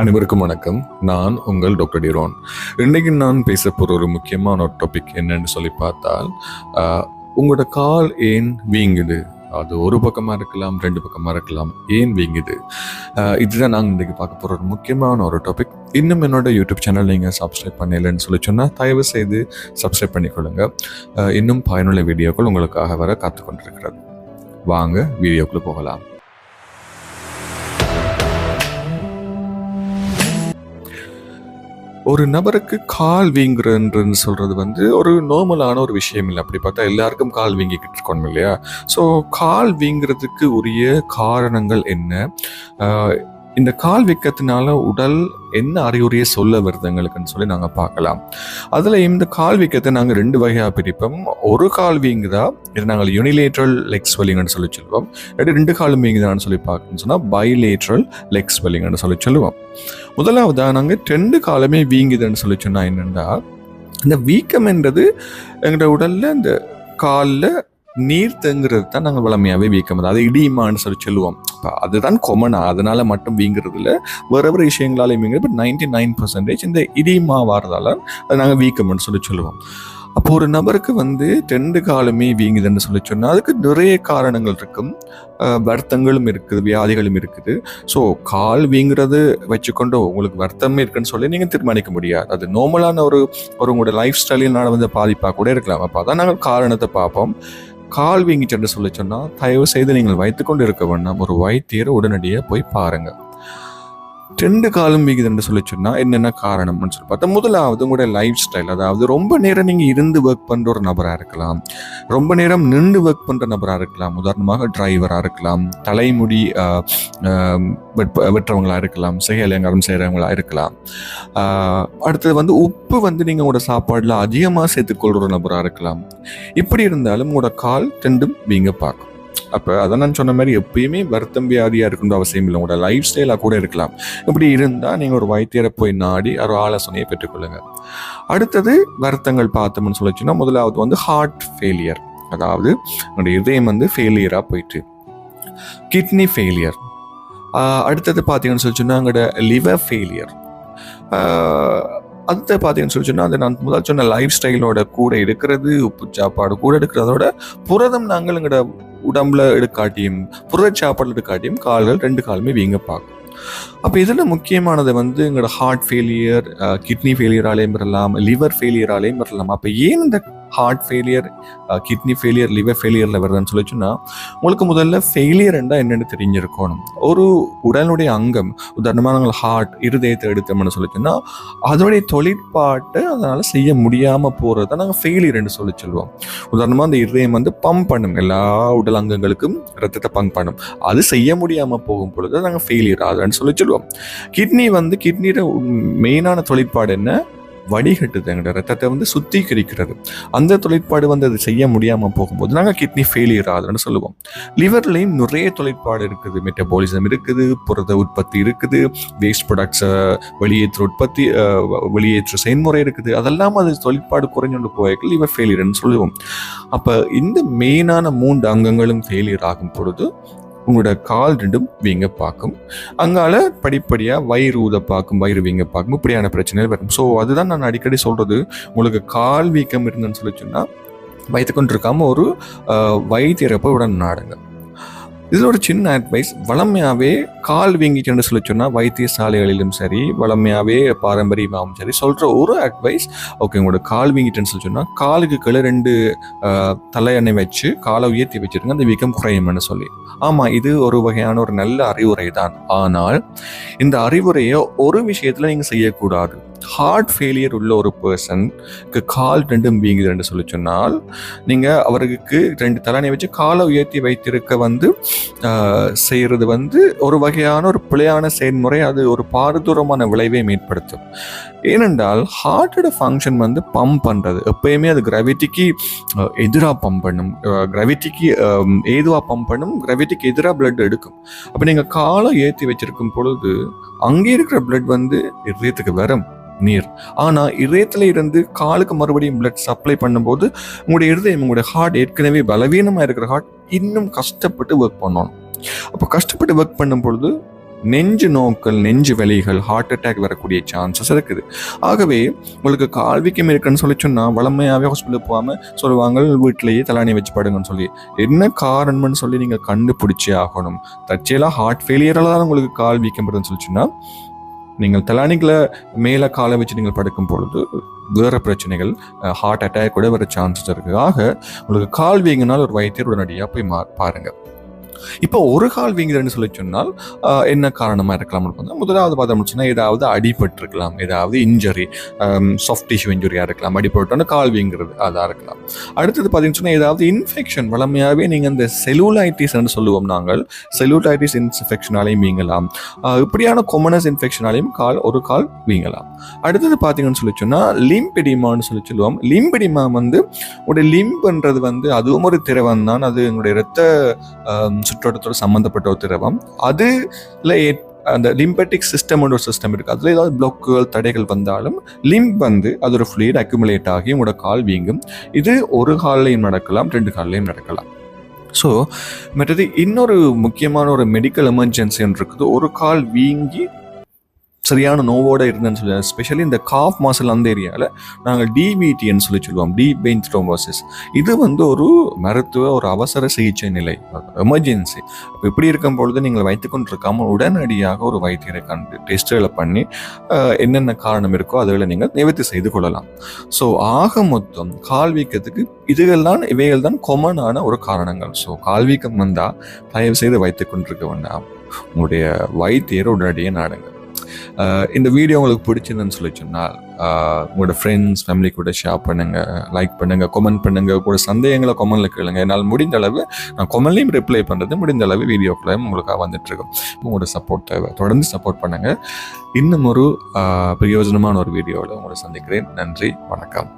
அனைவருக்கும் வணக்கம். நான் உங்கள் டாக்டர் டிரோன். இன்னைக்கு நான் பேச போகிற ஒரு முக்கியமான ஒரு டாபிக் என்னன்னு சொல்லி பார்த்தால் உங்களோட கால் ஏன் வீங்குது? அது ஒரு பக்கமாக இருக்கலாம் ரெண்டு பக்கமாக இருக்கலாம் ஏன் வீங்குது? இதுதான் நாங்கள் இன்றைக்கி பார்க்க போகிற ஒரு முக்கியமான ஒரு டாபிக் இன்னும் என்னோட யூடியூப் சேனல் நீங்கள் சப்ஸ்கிரைப் பண்ணலைன்னு சொல்லி சொன்னால் தயவு செய்து சப்ஸ்கிரைப் பண்ணிக்கொள்ளுங்க. இன்னும் பயனுள்ள வீடியோக்கள் உங்களுக்காக வர காத்து கொண்டிருக்கிறது வாங்க வீடியோக்குள்ளே போகலாம். ஒரு நபருக்கு கால் வீங்குறன்றன்னு சொல்கிறது வந்து ஒரு நார்மலான ஒரு விஷயம் இல்லை. அப்படி பார்த்தா எல்லாருக்கும் கால் வீங்கிக்கிட்டு இருக்கணும் இல்லையா? ஸோ கால் வீங்குறதுக்கு உரிய காரணங்கள் என்ன? இந்த கால் வீக்கத்தினால உடல் என்ன அறிகுறியை சொல்ல வருது எங்களுக்குன்னு சொல்லி நாங்கள் பார்க்கலாம். அதில் இந்த கால் வீக்கத்தை நாங்கள் ரெண்டு வகையாக பிரிப்போம். ஒரு கால் வீங்குதா இது நாங்கள் யூனிலேட்ரல் லெக் ஸ்வெல்லிங்னு சொல்லி சொல்லுவோம். இல்லாட்டி ரெண்டு காலும் வீங்குதான்னு சொல்லி பார்க்கணும்னு சொன்னால் பைலேட்ரல் லெக் ஸ்வெல்லிங்னு சொல்லி சொல்லுவோம். முதலாவதாக நாங்கள் ரெண்டு காலமே வீங்குதுன்னு சொல்லி சொன்னால் என்னென்னா இந்த வீக்கம்ன்றது எங்களோட உடலில் இந்த காலில் நீர் தேங்குறது தான் நாங்கள் வளமையாகவே வீக்கம் அது இடியுமான்னு சொல்லி சொல்லுவோம். அப்ப அதுதான் கொமனா அதனால மட்டும் வீங்குறது இல்லை வேற வேறு விஷயங்களாலையும் வீங்குறது பட் நைன்டி நைன் பர்சன்டேஜ் இந்த இடியுமா வாரதால அது நாங்கள் வீக்கம்னு சொல்லி சொல்லுவோம். அப்போ ஒரு நபருக்கு வந்து ரெண்டு காலமே வீங்குதுன்னு சொல்லி சொன்னால் அதுக்கு நிறைய காரணங்கள் இருக்கும். வருத்தங்களும் இருக்குது வியாதிகளும் இருக்குது. ஸோ கால் வீங்குறது வச்சுக்கொண்டு உங்களுக்கு வருத்தமே இருக்குன்னு சொல்லி நீங்கள் தீர்மானிக்க முடியாது. அது நார்மலான ஒரு ஒரு உங்களோட லைஃப் ஸ்டைலினால் வந்து பாதிப்பாக கூட இருக்கலாம். அப்போ அதான் நாங்கள் காரணத்தை பார்ப்போம். கால் வீங்கிட்டு சொல்லி சொன்னால் தயவு செய்து நீங்கள் வைத்துக்கொண்டு இருக்க வேண்டாம். ஒரு வைத்தியரை உடனடியாக போய் பாருங்கள் ரெண்டு காலம் வீக்குதுன்னு சொல்லி சொன்னால் என்னென்ன காரணம்னு சொல்லி பார்த்தா முதலாவது உங்களுடைய லைஃப் ஸ்டைல் அதாவது ரொம்ப நேரம் நீங்கள் இருந்து ஒர்க் பண்ணுற ஒரு நபராக இருக்கலாம். ரொம்ப நேரம் நின்று ஒர்க் பண்ணுற நபராக இருக்கலாம். உதாரணமாக டிரைவராக இருக்கலாம். தலைமுடி ஆஹ், வெட்டுறவங்களா இருக்கலாம். செயலங்காரம் அலங்காரம் செய்கிறவங்களா இருக்கலாம். அடுத்தது வந்து உப்பு வந்து நீங்கள் உங்களோட சாப்பாடில் அதிகமாக சேர்த்துக்கொள்கிற ஒரு நபராக இருக்கலாம். இப்படி இருந்தாலும் உங்களோட கால் ரெண்டும் வீங்க பார்க்கும். அப்போ அதை நான் சொன்ன மாதிரி எப்பயுமே வருத்தம் வியாதியாக இருக்கணும் அவசியம் இல்லை. உங்களோட லைஃப் ஸ்டைலாக கூட இருக்கலாம். இப்படி இருந்தால் நீங்கள் ஒரு வைத்தியரை போய் நாடி ஒரு ஆலோசனையை பெற்றுக்கொள்ளுங்க. அடுத்தது வருத்தங்கள் பார்த்தோம்னு சொல்லிச்சுன்னா முதலாவது வந்து ஹார்ட் ஃபெயிலியர் அதாவது என்னுடைய இதயம் வந்து ஃபெயிலியராக போயிட்டு. கிட்னி ஃபெயிலியர் அடுத்தது பார்த்தீங்கன்னு சொல்லி சொன்னா லிவர் ஃபெயிலியர் அடுத்து பார்த்தீங்கன்னு சொல்லி சொன்னால் அது நான் முதல் சொன்ன லைஃப் ஸ்டைலோட கூட எடுக்கிறது உப்பு சாப்பாடு கூட எடுக்கிறதோட புரதம் நாங்கள் எங்களோட உடம்புல எடுக்காட்டியும் புரத சாப்பாடு எடுக்காட்டியும் கால்கள் ரெண்டு காலுமே வீங்க பார்க்கும். அப்போ இதில் முக்கியமானது வந்து எங்களோட ஹார்ட் ஃபெயிலியர் கிட்னி ஃபெயிலியராலேயும் வரலாம் லிவர் ஃபெயிலியராலேயும் வரலாம். அப்போ ஏன் இந்த heart failure kidney failure liver ஃபெயிலியரில் வருதுன்னு சொல்லி உங்களுக்கு முதல்ல ஃபெயிலியர் என்றால் என்னென்னு தெரிஞ்சிருக்கணும். ஒரு உடலுடைய அங்கம் உதாரணமாக நாங்கள் ஹார்ட் இருதயத்தை எடுத்தோம்னு சொல்லி அதனுடைய தொழிற்பாட்டு அதனால் செய்ய முடியாமல் போகிறது தான் நாங்கள் ஃபெயிலியர்னு சொல்லி சொல்லுவோம். உதாரணமாக அந்த இருதயம் வந்து பம்ப் பண்ணும் எல்லா உடல் அங்கங்களுக்கும் ரத்தத்தை பம்ப் பண்ணும். அது செய்ய முடியாமல் போகும் பொழுது நாங்கள் ஃபெயிலியர் ஆகுதுன்னு சொல்லி சொல்லுவோம். கிட்னி வந்து கிட்னியோட மெயினான தொழிற்பாடு என்ன? வடிகட்டுது எங்களோட ரத்தத்தை வந்து சுத்திகரிக்கிறது. அந்த தொழிற்பாடு வந்து அது செய்ய முடியாமல் போகும்போது நாங்கள் கிட்னி ஃபெயிலியர் ஆகுதுன்னு சொல்லுவோம். லிவர்லேயும் நிறைய தொழிற்பாடு இருக்குது. மெட்டபாலிசம் இருக்குது புரத உற்பத்தி இருக்குது வேஸ்ட் ப்ராடக்ட்ஸை வெளியேற்ற உற்பத்தி வ- வெளியேற்ற செயல்முறை இருக்குது. அதெல்லாம் அது தொழிற்பாடு குறைஞ்சொண்டு போய்க்கு லிவர் ஃபெயிலியர்னு சொல்லுவோம். அப்போ இந்த மெயினான மூன்று அங்கங்களும் ஃபெயிலியர் ஆகும் பொழுது உங்களோட கால் ரெண்டும் வீங்க பார்க்கும். அங்கால படிப்படியாக வயிறு ஊத பார்க்கும் வயிறு வீங்க பார்க்கும். இப்படியான பிரச்சனைகள் வரும். ஸோ அதுதான் நான் அடிக்கடி சொல்றது. உங்களுக்கு கால் வீக்கம் இருந்தேன்னு சொல்லி சொன்னால் கொண்டு இருக்காமல் ஒரு அஹ், வைத்தியரை போய் உடனே நாடுங்க. இதில் ஒரு சின்ன அட்வைஸ் வளமையாகவே கால் வீங்கிட்டு சொல்லி சொன்னால் வைத்தியசாலைகளிலும் சரி வளமையாகவே பாரம்பரியமாகவும் சரி சொல்கிற ஒரு அட்வைஸ் ஓகே உங்களோட கால் வீங்கிட்டுன்னு சொல்லி சொன்னால் காலுக்கு கீழே ரெண்டு அஹ், வச்சு காலை உயர்த்தி வச்சிருங்க அந்த வீக்கம் குறையும்னு சொல்லி. ஆமாம் இது ஒரு வகையான ஒரு நல்ல அறிவுரை தான் ஆனால் இந்த அறிவுரையை ஒரு விஷயத்தில் நீங்கள் செய்யக்கூடாது. ஹார்ட் ஃபெயிலியர் உள்ள ஒரு பர்சனுக்கு கால் ரெண்டும் வீங்குதுன்னு சொல்லி சொன்னால் நீங்கள் அவருக்கு ரெண்டு தலைனை வச்சு காலை உயர்த்தி வைத்திருக்க வந்து செய்கிறது வந்து ஒரு வகையான ஒரு பிழையான செயல்முறை அது ஒரு பாரதூரமான விளைவை ஏற்படுத்தும் ஏனென்றால் ஹார்ட்டோட ஃபங்க்ஷன் வந்து பம்ப் பண்ணுறது எப்பயுமே அது கிராவிட்டிக்கு எதிராக பம்ப் பண்ணும். கிராவிட்டிக்கு ஏதுவாக பம்ப் பண்ணும் கிராவிட்டிக்கு எதிராக பிளட் எடுக்கும். அப்போ நீங்கள் காலை ஏற்றி வச்சிருக்கும் பொழுது அங்கே இருக்கிற பிளட் வந்து இதயத்துக்கு வரும். நீர். ஆனால் இதயத்தில் இருந்து காலுக்கு மறுபடியும் பிளட் சப்ளை பண்ணும்போது உங்களுடைய இருதயம் உங்களுடைய ஹார்ட் ஏற்கனவே பலவீனமாக இருக்கிற ஹார்ட் இன்னும் கஷ்டப்பட்டு ஒர்க் பண்ணணும். அப்போ கஷ்டப்பட்டு ஒர்க் பண்ணும் பொழுது நெஞ்சு நோக்கல் நெஞ்சு வலிகள் ஹார்ட் அட்டாக் வரக்கூடிய சான்சஸ் இருக்குது. ஆகவே உங்களுக்கு கால் வீக்கம் இருக்குன்னு சொல்லி சொன்னால் வளமையாகவே ஹாஸ்பிட்டலுக்கு போகாமல் சொல்லுவாங்க வீட்டிலேயே தலாணி வச்சு படுங்கன்னு சொல்லி. என்ன காரணம்னு சொல்லி நீங்கள் கண்டுபிடிச்சே ஆகணும். தற்செயலாக ஹார்ட் ஃபெயிலியரால் தான் உங்களுக்கு கால் வீக்கம் வருதுன்னு சொல்லி சொன்னால் நீங்கள் தலானிக்கில் மேலே காலை வச்சு நீங்கள் படுக்கும் பொழுது வேறு பிரச்சனைகள் ஹார்ட் அட்டாக் கூட வர சான்சஸ் இருக்குது ஆக உங்களுக்கு கால் வீங்கினால் ஒரு வைத்தியர் உடனடியாக போய் மா பாருங்கள் இப்போ ஒரு கால் வீங்குதுன்னு சொல்லி சொன்னால் என்ன காரணமாக இருக்கலாம்னு பார்த்தா முதலாவது பார்த்தோம்னு சொன்னால் ஏதாவது அடிபட்டிருக்கலாம் ஏதாவது இன்ஜுரி சாஃப்ட் டிஷ்யூ இன்ஜுரியாக இருக்கலாம் அடிபட்டோன்னு கால் வீங்குறது அதாக இருக்கலாம். அடுத்தது பார்த்தீங்கன்னு சொன்னால் ஏதாவது இன்ஃபெக்ஷன் வளமையாகவே நீங்கள் இந்த செலுலைட்டிஸ்ன்னு சொல்லுவோம் நாங்கள் செலுலைட்டிஸ் இன்ஃபெக்ஷனாலையும் வீங்கலாம். இப்படியான கொமனஸ் இன்ஃபெக்ஷனாலையும் கால் ஒரு கால் வீங்கலாம். அடுத்தது பார்த்தீங்கன்னு சொல்லி சொன்னால் லிம்பெடிமான்னு சொல்லி சொல்லுவோம். லிம்பெடிமா வந்து உடைய லிம்புன்றது வந்து அதுவும் ஒரு திரவம் தான் அது எங்களுடைய இரத்த ஆம், சுற்றோட்டத்தோட சம்மந்தப்பட்ட ஒரு திரவம். அதில் அந்த லிம்பட்டிக் சிஸ்டம் ஒரு சிஸ்டம் இருக்கு. அதில் ஏதாவது பிளாக்குகள் தடைகள் வந்தாலும் லிம்ப் வந்து அது ஒரு ஃப்ளூயிட் அக்யூமுலேட் ஆகி உங்களோட கால் வீங்கும். இது ஒரு கால்லையும் நடக்கலாம் ரெண்டு கால்லையும் நடக்கலாம். ஸோ மற்றது இன்னொரு முக்கியமான ஒரு மெடிக்கல் எமர்ஜென்சி இருக்குது. ஒரு கால் வீங்கி சரியான நோவோட இருந்தேன்னு சொல்லி ஸ்பெஷலி இந்த காஃப் மாசல் அந்த ஏரியாவில் நாங்கள் டிவிடின்னு சொல்லி சொல்லுவோம். டி பெயின் த்ரோம்போசிஸ் இது வந்து ஒரு மருத்துவ ஒரு அவசர சிகிச்சை நிலை. எமர்ஜென்சி அப்போ இப்படி இருக்கும் பொழுது நீங்கள் வைத்துக்கொண்டு இருக்காமல் உடனடியாக ஒரு வைத்தியரை கண்டு டெஸ்ட்டுகளை பண்ணி என்னென்ன காரணம் இருக்கோ அதுகளை நீங்கள் நிவர்த்தி செய்து கொள்ளலாம். ஸோ ஆக மொத்தம் கால் வீக்கத்துக்கு இதுகள் தான் இவைகள் தான் கொமனான ஒரு காரணங்கள். ஸோ கால் வீக்கம் வந்தால் தயவு செய்து வைத்துக்கொண்டிருக்க வேண்டாம். உங்களுடைய வைத்தியரை உடனடியே நாடுங்கள். இந்த வீடியோ உங்களுக்கு பிடிச்சிருந்துன்னு சொல்லி சொன்னால் உங்களோட ஃப்ரெண்ட்ஸ் ஃபேமிலி கூட ஷேர் பண்ணுங்கள் லைக் பண்ணுங்கள் கமெண்ட் பண்ணுங்கள் கூட சந்தேகங்களை கமெண்ட்ல கேளுங்க. என்னால் முடிந்த அளவு நான் கமெண்ட்லையும் ரிப்ளை பண்ணுறது முடிந்த அளவு வீடியோக்குள்ளையும் உங்களுக்காக வந்துட்டுருக்கோம். உங்களோட சப்போர்ட் தேவை. தொடர்ந்து சப்போர்ட் பண்ணுங்கள் இன்னும் ஒரு பிரயோஜனமான ஒரு வீடியோவில் உங்களை சந்திக்கிறேன். நன்றி வணக்கம்.